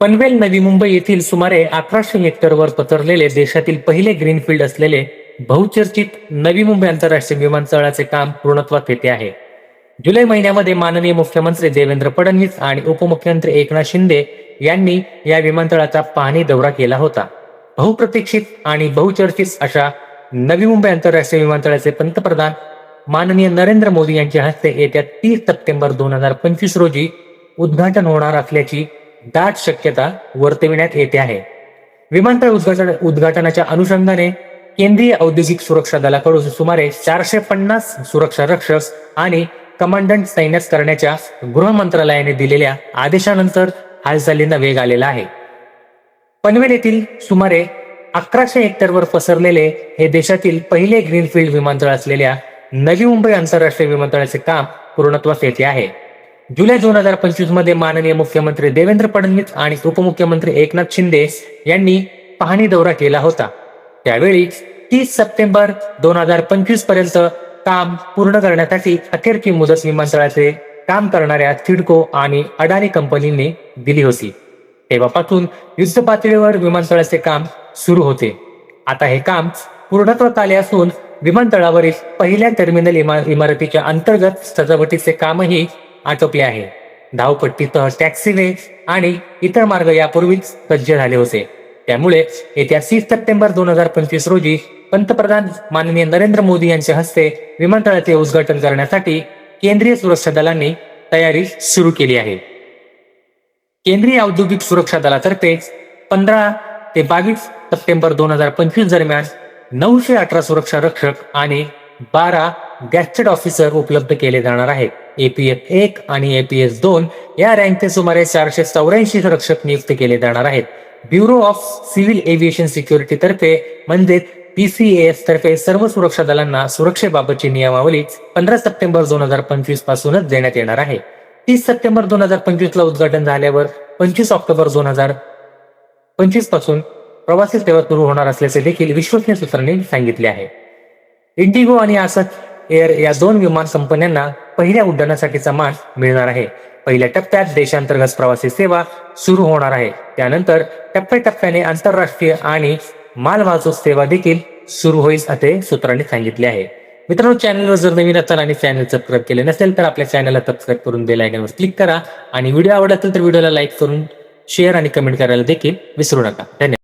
पनवेल नवी मुंबई येथील सुमारे अकराशे हेक्टरवर पसरलेले देशातील पहिले ग्रीनफील्ड असलेले बहुचर्चित नवी मुंबई आंतरराष्ट्रीय विमानतळाचे काम पूर्णत्वात येते आहे. जुलै महिन्यामध्ये माननीय मुख्यमंत्री देवेंद्र फडणवीस आणि उपमुख्यमंत्री एकनाथ शिंदे यांनी या विमानतळाचा पाहणी दौरा केला होता. बहुप्रतीक्षित आणि बहुचर्चित अशा नवी मुंबई आंतरराष्ट्रीय विमानतळाचे पंतप्रधान माननीय नरेंद्र मोदी यांच्या हस्ते येत्या तीस सप्टेंबर दोन हजार पंचवीस रोजी उद्घाटन होणार असल्याची दाट शक्यता वर्तविण्यात येते आहे. विमानतळ उद्घाटन उद्घाटनाच्या अनुषंगाने केंद्रीय औद्योगिक सुरक्षा दलाकडून सुमारे चारशे पन्नास सुरक्षा रक्षक आणि कमांडंट तैनात करण्याच्या गृह मंत्रालयाने दिलेल्या आदेशानंतर हालचालींना वेग आलेला आहे. पनवेल येथील सुमारे अकराशे हेक्टरवर पसरलेले हे देशातील पहिले ग्रीनफील्ड विमानतळ असलेल्या नवी मुंबई आंतरराष्ट्रीय विमानतळाचे काम पूर्णत्वास येते आहे. जुलै दोन हजार पंचवीसमध्ये माननीय मुख्यमंत्री देवेंद्र फडणवीस आणि उपमुख्यमंत्री एकनाथ शिंदे यांनी पाहणी दौरा केला होता. त्यावेळी तीस सप्टेंबर दोन हजार पंचवीसपर्यंत काम पूर्ण करण्यासाठी अखेरची मुदत विमानतळाचे काम करणाऱ्या सिडको आणि अडाणी कंपनीने दिली होती. तेव्हापासून युद्ध पातळीवर विमानतळाचे काम सुरू होते. आता हे काम पूर्णत्वात आले असून विमानतळावरील पहिल्या टर्मिनल इमारतीच्या अंतर्गत सजावटीचे कामही आटोपले आहे. धावपट्टीसह टॅक्सीने आणि इतर मार्ग यापूर्वीच सज्ज झाले होते. त्यामुळे येत्या तीस सप्टेंबर दोन हजार पंचवीस रोजी पंतप्रधान माननीय नरेंद्र मोदी यांच्या हस्ते विमानतळाचे उद्घाटन करण्यासाठी केंद्रीय सुरक्षा दलांनी तयारी सुरू केली आहे. केंद्रीय औद्योगिक सुरक्षा दलातर्फे पंधरा ते बावीस सप्टेंबर दोन हजार पंचवीस दरम्यान नऊशे अठरा सुरक्षा रक्षक आणि बारा गॅस्टेड ऑफिसर उपलब्ध केले जाणार आहेत. एपीएफ एक आणि एपीएस दोन या रँकचे सुमारे चारशे चौऱ्याऐंशी रक्षक नियुक्त केले जाणार आहेत. Bureau of civil aviation security तर्फे म्हणजेच पीसीएस तर्फे सर्व सुरक्षा दलांना सुरक्षेबाबतची नियमावली पंधरा सप्टेंबर दोन हजार पंचवीस पासूनच देण्यात येणार आहे. तीस सप्टेंबर दोन हजार पंचवीस ला उद्घाटन झाल्यावर पंचवीस ऑक्टोबर दोन हजार पंचवीसपासून प्रवासी सेवा सुरू होणार असल्याचे देखील विश्वसनीय सूत्रांनी सांगितले आहे. इंडिगो आणि आसत एअर या दोन विमान कंपन्यांना पहिल्या उड्डाणासाठीचा मान मिळणार आहे. पहिल्या टप्प्यात देशांतर्गत प्रवासी सेवा सुरू होणार आहे. त्यानंतर टप्प्याटप्प्याने आंतरराष्ट्रीय आणि मालवाहतूक सेवा देखील सुरू होईल असे सूत्रांनी सांगितले आहे. मित्रांनो चॅनलवर जर नवीन असाल आणि चॅनल सबस्क्राईब केले नसेल तर आपल्या चॅनलला सबस्क्राईब करून बेल आयकॉनवर क्लिक करा. आणि व्हिडिओ आवडत असेल तर व्हिडिओला लाईक करून शेअर आणि कमेंट करायला देखील विसरू नका. धन्यवाद.